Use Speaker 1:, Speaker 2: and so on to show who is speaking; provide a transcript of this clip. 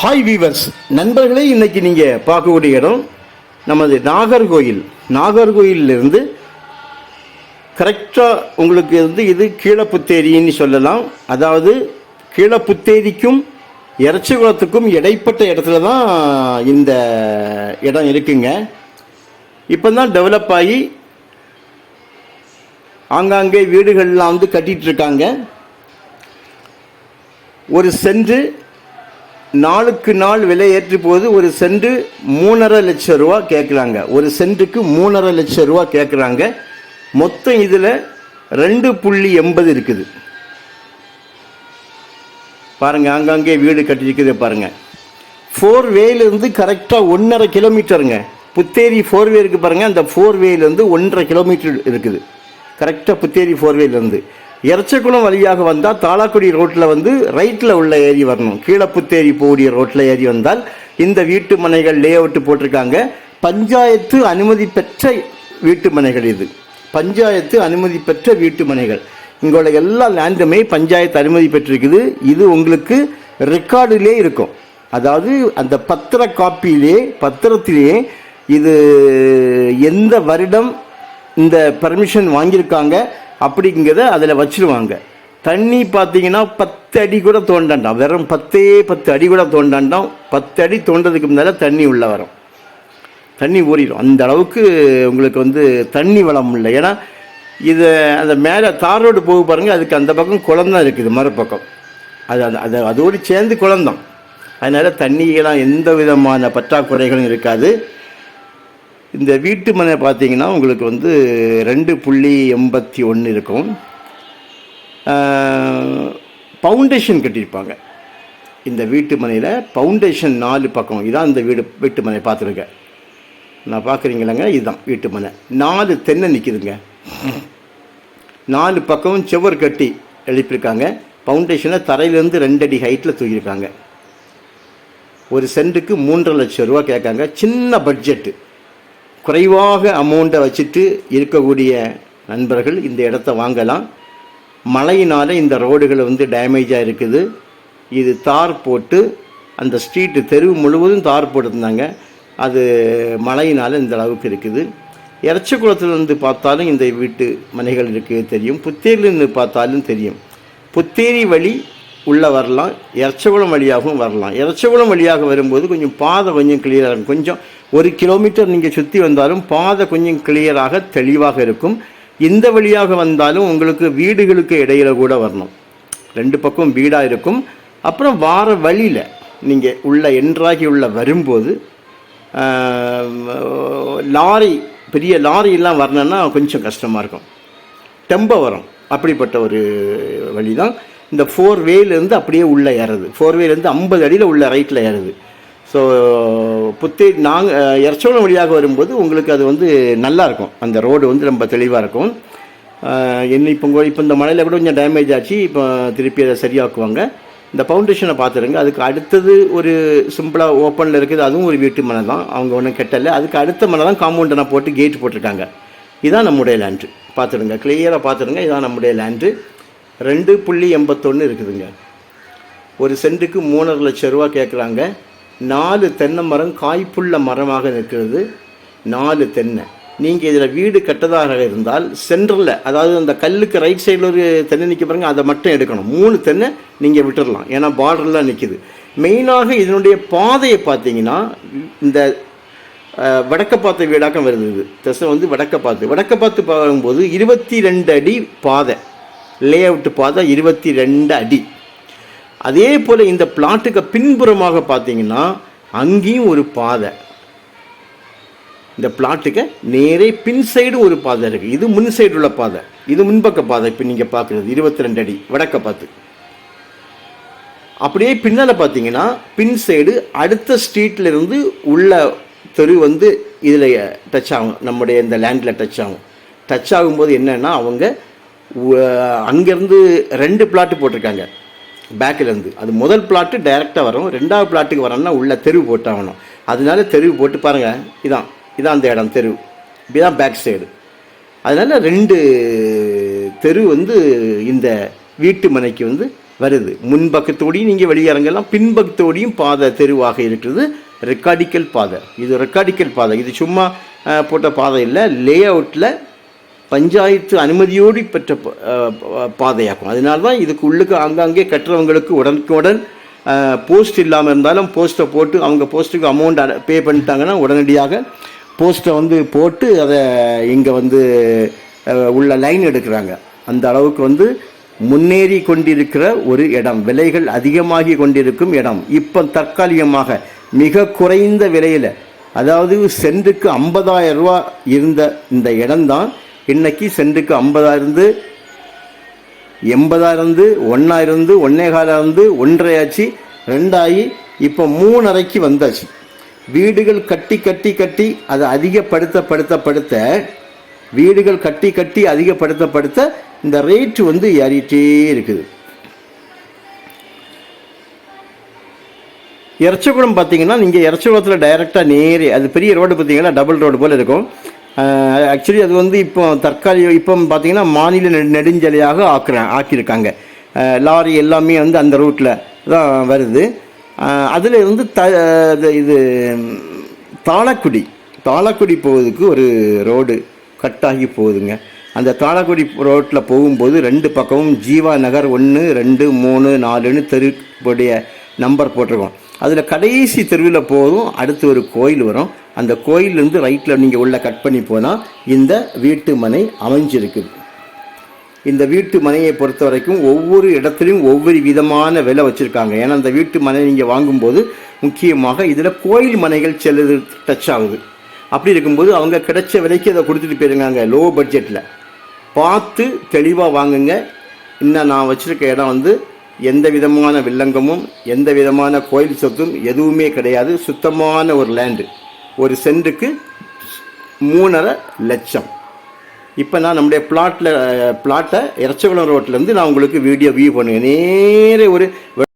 Speaker 1: Hi viewers நண்பர்களே இன்னைக்கு நீங்கள் பார்க்கக்கூடிய இடம் நமது நாகர்கோயில். நாகர்கோயிலிருந்து கரெக்டாக உங்களுக்கு வந்து இது கீழப்புத்தேரின்னு சொல்லலாம். அதாவது கீழப்புத்தேரிக்கும் இறச்சிகுளத்துக்கும் இடைப்பட்ட இடத்துல தான் இந்த இடம் இருக்குங்க. இப்போ தான் டெவலப் ஆகி ஆங்காங்கே வீடுகள்லாம் வந்து கட்டிகிட்ருக்காங்க இருக்காங்க. ஒரு சென்று நாளுக்கு நாள் விலை ஏற்றி போது ஒரு சென்ட் மூணரை லட்சம் ரூபா கேட்குறாங்க ஒரு சென்ட்டுக்கு மூணரை லட்சம் ரூபா கேட்குறாங்க மொத்தம் இதில் ரெண்டு புள்ளி எண்பது இருக்குது. பாருங்கள் ஆங்காங்கே வீடு கட்டியிருக்குது பாருங்கள் ஃபோர் வேலேருந்து கரெக்டாக ஒன்றரை கிலோமீட்டருங்க புத்தேரி ஃபோர் வே இருக்குது பாருங்கள் அந்த ஃபோர் வேலேருந்து ஒன்றரை கிலோமீட்டர் இருக்குது. கரெக்டாக புத்தேரி ஃபோர் வேலேருந்து எரச்சக்குளம் வழியாக வந்தால் தாளாக்குடி ரோட்டில் வந்து ரைட்டில் உள்ள ஏறி வரணும். கீழப்புத்தேரி போடிய ரோட்டில் ஏறி வந்தால் இந்த வீட்டு மனைகள் லே அவுட் போட்டிருக்காங்க. பஞ்சாயத்து அனுமதி பெற்ற வீட்டு மனைகள் இது. பஞ்சாயத்து அனுமதி பெற்ற வீட்டு மனைகள். இங்கோட எல்லா லேண்டுமே பஞ்சாயத்து அனுமதி பெற்றிருக்குது. இது உங்களுக்கு ரெக்கார்டிலே இருக்கும். அதாவது அந்த பத்திர காப்பியிலே பத்திரத்திலே இது எந்த வருடம் இந்த பர்மிஷன் வாங்கியிருக்காங்க? அப்படிங்கிறத அதில் வச்சிருவாங்க. தண்ணி பார்த்தீங்கன்னா பத்து அடி கூட தோண்டாண்டாம். வெறும் பத்தே பத்து அடி கூட தோண்டாண்டாம். பத்து அடி தோண்டதுக்கு முன்னால் தண்ணி உள்ளே வரும். தண்ணி ஊறிடும். அந்த அளவுக்கு உங்களுக்கு வந்து தண்ணி வளம் இல்லை. ஏன்னா இது அந்த மேலே தார் ரோடு போக பாருங்கள் அதுக்கு அந்த பக்கம் குளம் இருக்குது மறுபக்கம். அது அது அது அதோடு சேர்ந்து குளம்தான் அதனால் தண்ணியெல்லாம் எந்த விதமான பற்றாக்குறைகளும் இருக்காது. இந்த வீட்டு மனை பார்த்தீங்கன்னா உங்களுக்கு வந்து ரெண்டு புள்ளி எண்பத்தி ஒன்று இருக்கும். பவுண்டேஷன் கட்டியிருப்பாங்க. இந்த வீட்டு மனையில் பவுண்டேஷன் நாலு பக்கம். இதான் இந்த வீடு வீட்டு மனை பார்த்துருக்கேன் நான் பார்க்குறீங்களாங்க? இதுதான் வீட்டு மனை. நாலு தென்னை நிற்கிதுங்க நாலு பக்கமும் செவர் கட்டி எழுப்பியிருக்காங்க. பவுண்டேஷனை தரையிலேருந்து ரெண்டு அடி ஹைட்டில் தூக்கியிருக்காங்க. ஒரு சென்ட்டுக்கு மூன்றரை லட்சம் ரூபா கேட்காங்க. சின்ன பட்ஜெட்டு குறைவாக அமௌண்ட்டை வச்சுட்டு இருக்கக்கூடிய நண்பர்கள் இந்த இடத்த வாங்கலாம். மழையினால் இந்த ரோடுகள் வந்து டேமேஜாக இருக்குது. இது தார் போட்டு அந்த ஸ்ட்ரீட்டு தெரு முழுவதும் தார் போட்டிருந்தாங்க. அது மழையினால் இந்த அளவுக்கு இருக்குது. எரச்சக்குளத்துலேருந்து பார்த்தாலும் இந்த வீட்டு மனைகள் இருக்குது தெரியும். புத்தேரிலேருந்து பார்த்தாலும் தெரியும். புத்தேரி வழி உள்ளே வரலாம் இறச்சகுளம் வழியாகவும் வரலாம். இறச்சகுளம் வழியாக வரும்போது கொஞ்சம் பாதை கொஞ்சம் கிளியராக இருக்கும். கொஞ்சம் ஒரு கிலோமீட்டர் நீங்கள் சுற்றி வந்தாலும் பாதை கொஞ்சம் கிளியராக தெளிவாக இருக்கும். இந்த வழியாக வந்தாலும் உங்களுக்கு வீடுகளுக்கு இடையில கூட வரணும். ரெண்டு பக்கம் வீடாக இருக்கும். அப்புறம் வார வழியில் நீங்கள் உள்ள என்ட்ராகி உள்ள வரும்போது லாரி பெரிய லாரியெல்லாம் வரணுன்னா கொஞ்சம் கஷ்டமாக இருக்கும். டெம்போ வரும் அப்படிப்பட்ட ஒரு வழி தான் இந்த ஃபோர் வேலேருந்து அப்படியே உள்ளே ஏறுது. ஃபோர் வேலேருந்து ஐம்பது அடியில் உள்ள ரைட்டில் ஏறுது. ஸோ புத்தே நாங்கள் எரச்சோளம் வழியாக வரும்போது உங்களுக்கு அது வந்து நல்லாயிருக்கும் அந்த ரோடு வந்து ரொம்ப தெளிவாக இருக்கும். என்ன இப்போ இப்போ இந்த மழையில் கூட கொஞ்சம் டேமேஜ் ஆச்சு. இப்போ திருப்பி அதை சரியாக்குவாங்க. இந்த ஃபவுண்டேஷனை பார்த்துருங்க. அதுக்கு அடுத்தது ஒரு சிம்பிளாக ஓப்பனில் இருக்குது. அதுவும் ஒரு வீட்டு மனை தான். அவங்க ஒன்றும் கெட்டலை. அதுக்கு அடுத்த மனை தான் காம்பவுண்டனை போட்டு கேட் போட்டிருக்காங்க. இதான் நம்முடைய லேண்டு பார்த்துடுங்க கிளியராக பார்த்துடுங்க இதான் நம்முடைய லேண்டு ரெண்டு புள்ளி எண்பத்தொன்று இருக்குதுங்க. ஒரு சென்ட்டுக்கு மூணரை லட்சம் ரூபா கேட்குறாங்க. நாலு தென்னை மரம் காய்ப்புள்ள மரமாக நிற்கிறது. நாலு தென்னை. நீங்கள் இதில் வீடு கட்டதாக இருந்தால் சென்டரில் அதாவது அந்த கல்லுக்கு ரைட் சைடில் ஒரு தென்னை நிற்க பாருங்கள் அதை மட்டும் எடுக்கணும். மூணு தென்னை நீங்கள் விட்டுடலாம் ஏன்னா பார்டர்லாம் நிற்கிது மெயினாக இதனுடைய பாதையை பார்த்தீங்கன்னா இந்த வடக்க பார்த்த வீடாக்கம் வருது இது. திசை வந்து வடக்க பார்த்து வடக்க பார்த்து பார்க்கும்போது இருபத்தி ரெண்டு அடி பாதை. லே அவுட்டு பாதை இருபத்தி ரெண்டு அடி. அதே போல் இந்த பிளாட்டுக்கு பின்புறமாக பார்த்தீங்கன்னா அங்கேயும் ஒரு பாதை. இந்த பிளாட்டுக்கு நேரே பின் சைடு ஒரு பாதை இருக்குது இது முன் சைடு உள்ள பாதை. இது முன்பக்க பாதை. இப்போ நீங்கள் பார்க்குறது இருபத்தி ரெண்டு அடி. வடக்க பார்த்து. அப்படியே பின்னால் பார்த்தீங்கன்னா பின் சைடு அடுத்த ஸ்ட்ரீட்லேருந்து உள்ள தெரு வந்து இதில் டச் ஆகும். நம்முடைய இந்த லேண்டில் டச் ஆகும். டச் ஆகும்போது என்னென்னா அவங்க அங்கேருந்து ரெண்டு பிளாட்டு போட்டிருக்காங்க. பேக்கில் இருந்து அது முதல் பிளாட்டு டைரெக்டாக வரும். ரெண்டாவது பிளாட்டுக்கு வரோம்னா உள்ளே தெரு போட்டாகணும் அதனால தெரு போட்டு பாருங்கள் இதான். இதான் அந்த இடம் தெரு. இதுதான் பேக் சைடு அதனால் ரெண்டு தெரு வந்து இந்த வீட்டு மனைக்கு வந்து வருது. முன்பக்கத்தோடையும் நீங்கள் வெளியிறங்கலாம் பின்பக்கத்தோடையும் பாதை தெருவாக இருக்கிறது. ரெக்கார்டிக்கல் பாதை. இது ரெக்கார்டிக்கல் பாதை. இது சும்மா போட்ட பாதை இல்லை. லே அவுட்டில் பஞ்சாயத்து அனுமதியோடு பெற்ற பாதையாகும். அதனால தான் இதுக்கு உள்ளுக்கு ஆங்காங்கே கட்டுறவங்களுக்கு உடனுக்குடன் போஸ்ட் இல்லாமல் இருந்தாலும் போஸ்ட்டை போட்டு அவங்க போஸ்ட்டுக்கு அமௌண்ட் பே பண்ணிட்டாங்கன்னா உடனடியாக போஸ்ட்டை வந்து போட்டு அதை இங்கே வந்து உள்ள லைன் எடுக்கிறாங்க. அந்த அளவுக்கு வந்து முன்னேறி கொண்டிருக்கிற ஒரு இடம். விலைகள் அதிகமாகி கொண்டிருக்கும் இடம். இப்போ தற்காலிகமாக மிக குறைந்த விலையில் அதாவது சென்ட்டுக்கு ஐம்பதாயிரம் ரூபா இருந்த இந்த இடம்தான் இன்னைக்கு சென்ட்டுக்கு ஐம்பதாயிரம் இருந்து எண்பதாயிரம் இருந்து ஒன்றாயிரம் இருந்து ஒன்னே காலம் இருந்து ஒன்றையாச்சு ரெண்டாயி இப்போ மூணரைக்கு வந்தாச்சு. வீடுகள் கட்டி கட்டி கட்டி அதை அதிகப்படுத்த படுத்த படுத்த வீடுகள் கட்டி கட்டி அதிகப்படுத்த படுத்த இந்த ரேட்டு வந்து ஏறிட்டே இருக்குது. இறச்சகுளம் பார்த்தீங்கன்னா நீங்கள் இறச்சகுளத்தில் டைரெக்டாக நேரே அது பெரிய ரோடு பார்த்தீங்கன்னா டபுள் ரோடு போல் இருக்கும். ஆக்சுவலி அது வந்து இப்போ தற்காலிக இப்போ பார்த்தீங்கன்னா மாநில நெடுஞ்சலையாக நெடுஞ்சாலையாக ஆக்குறேன் ஆக்கியிருக்காங்க. லாரி எல்லாமே வந்து அந்த ரூட்டில் தான் வருது. அதில் இருந்து த இது- இது தாளக்குடி தாளக்குடி போவதுக்கு ஒரு ரோடு கட்டாகி போகுதுங்க. அந்த தாளக்குடி ரோட்டில் போகும்போது ரெண்டு பக்கமும் ஜீவா நகர் ஒன்று ரெண்டு மூணு நாலுன்னு தெருவுடைய நம்பர் போட்டிருக்கோம். அதில் கடைசி தெருவில் போதும் அடுத்து ஒரு கோயில் வரும். அந்த கோயிலேருந்து ரைட்டில் நீங்கள் உள்ளே கட் பண்ணி போனால் இந்த வீட்டு மனை அமைஞ்சிருக்குது. இந்த வீட்டு மனையை பொறுத்த வரைக்கும் ஒவ்வொரு இடத்துலையும் ஒவ்வொரு விதமான விலை வச்சுருக்காங்க. ஏன்னா அந்த வீட்டு மனை நீங்கள் வாங்கும்போது முக்கியமாக இதில் கோயில் மனைகள் சிலது டச் ஆகுது. அப்படி இருக்கும்போது அவங்க கிடைச்ச விலைக்கு அதை கொடுத்துட்டு போயிருங்காங்க லோ. பட்ஜெட்டில் பார்த்து தெளிவாக வாங்குங்க. இன்னும் நான் வச்சுருக்க இடம் வந்து எந்த விதமான வில்லங்கமும் எந்த விதமான கோயில் சொத்தும் எதுவுமே கிடையாது. சுத்தமான ஒரு லேண்டு ஒரு சென்ட்டுக்கு மூணரை லட்சம். இப்போ நான் நம்முடைய பிளாட்டில் பிளாட்டை இறச்சகுளம் ரோட்லேருந்து நான் உங்களுக்கு வீடியோ வியூ பண்ணுவேன். நேரே ஒரு